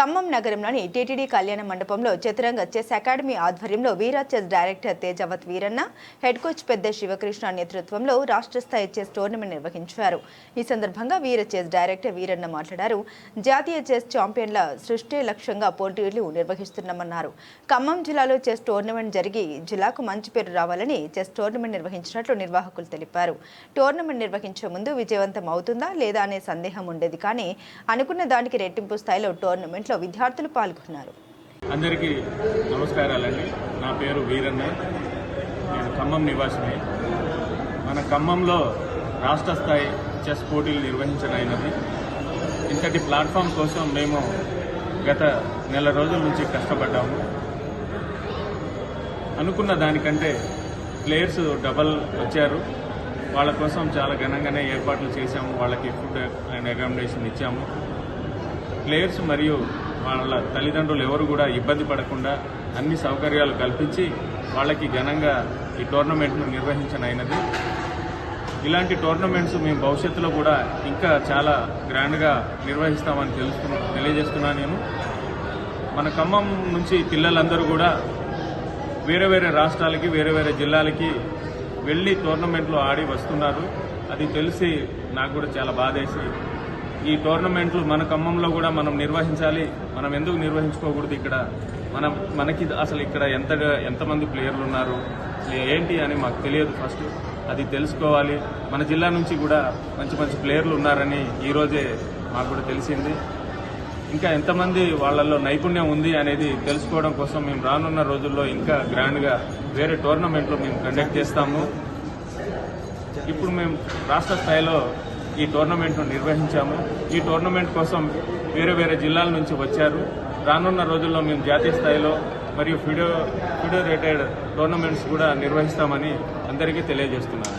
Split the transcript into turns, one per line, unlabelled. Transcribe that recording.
ఖమ్మం నగరంలోని టీటీడీ కళ్యాణ మండపంలో చతురంగ చెస్ అకాడమీ ఆధ్వర్యంలో Veera chess director Tejavath Veeranna head coach పెద్ద శివకృష్ణ నేతృత్వంలో రాష్ట్ర స్థాయి చెస్ టోర్నమెంట్ నిర్వహించారు. ఈ సందర్భంగా వీర చెస్ డైరెక్టర్ వీరన్న మాట్లాడారు. జాతీయ చెస్ ఛాంపియన్ల సృష్టి లక్ష్యంగా పోటీలు నిర్వహిస్తున్నామన్నారు. ఖమ్మం జిల్లాలో చెస్ టోర్నమెంట్ జరిగి జిల్లాకు మంచి పేరు రావాలని చెస్ టోర్నమెంట్ నిర్వహించినట్లు నిర్వాహకులు తెలిపారు. టోర్నమెంట్ నిర్వహించే ముందు విజయవంతం అవుతుందా లేదా అనే సందేహం ఉండేది కానీ అనుకున్న దానికి రెట్టింపు స్థాయిలో టోర్నమెంట్లో విద్యార్థులు పాల్గొన్నారు.
అందరికీ నమస్కారాలండి. నా పేరు వీరన్న. నేను ఖమ్మం నివాసిని. మన ఖమ్మంలో రాష్ట్ర స్థాయి చెస్ పోటీలు నిర్వహించడమైనది ఇంతటి ప్లాట్ఫామ్ కోసం మేము గత నెల రోజుల నుంచి కష్టపడ్డాము. అనుకున్న దానికంటే ప్లేయర్స్ డబల్ వచ్చారు. వాళ్ళ కోసం చాలా ఘనంగానే ఏర్పాట్లు చేశాము. వాళ్ళకి ఫుడ్ అండ్ అకామిడేషన్ ఇచ్చాము. ప్లేయర్స్ మరియు వాళ్ళ తల్లిదండ్రులు ఎవరు కూడా ఇబ్బంది పడకుండా అన్ని సౌకర్యాలు కల్పించి వాళ్ళకి ఘనంగా ఈ టోర్నమెంట్ను నిర్వహించనైనది ఇలాంటి టోర్నమెంట్స్ మేము భవిష్యత్తులో కూడా ఇంకా చాలా గ్రాండ్గా నిర్వహిస్తామని తెలుసు తెలియజేస్తున్నా నేను. మన ఖమ్మం నుంచి పిల్లలందరూ కూడా వేరే వేరే రాష్ట్రాలకి వేరే వేరే జిల్లాలకి వెళ్ళి టోర్నమెంట్లో ఆడి వస్తున్నారు. అది తెలిసి నాకు కూడా చాలా బాధేసి ఈ టోర్నమెంట్లు మన ఖమ్మంలో కూడా మనం నిర్వహించాలి. మనం ఎందుకు నిర్వహించుకోకూడదు ఇక్కడ? మనం మనకి అసలు ఇక్కడ ఎంతగా ఎంతమంది ప్లేయర్లు ఉన్నారు? అసలు ఏంటి అని మాకు తెలియదు ఫస్ట్. అది తెలుసుకోవాలి. మన జిల్లా నుంచి కూడా మంచి మంచి ప్లేయర్లు ఉన్నారని ఈరోజే మాకు కూడా తెలిసింది. ఇంకా ఎంతమంది వాళ్ళల్లో నైపుణ్యం ఉంది అనేది తెలుసుకోవడం కోసం మేము రానున్న రోజుల్లో ఇంకా గ్రాండ్గా వేరే టోర్నమెంట్లు మేము కండక్ట్ చేస్తాము. ఇప్పుడు మేము రాష్ట్ర స్థాయిలో ఈ టోర్నమెంట్ను నిర్వహించాము. ఈ టోర్నమెంట్ కోసం వేరే వేరే జిల్లాల నుంచి వచ్చారు. రానున్న రోజుల్లో మేము జాతీయ స్థాయిలో మరియు ఫిడో ఫిడోరేటెడ్ టోర్నమెంట్స్ కూడా నిర్వహిస్తామని అందరికీ తెలియజేస్తున్నాను.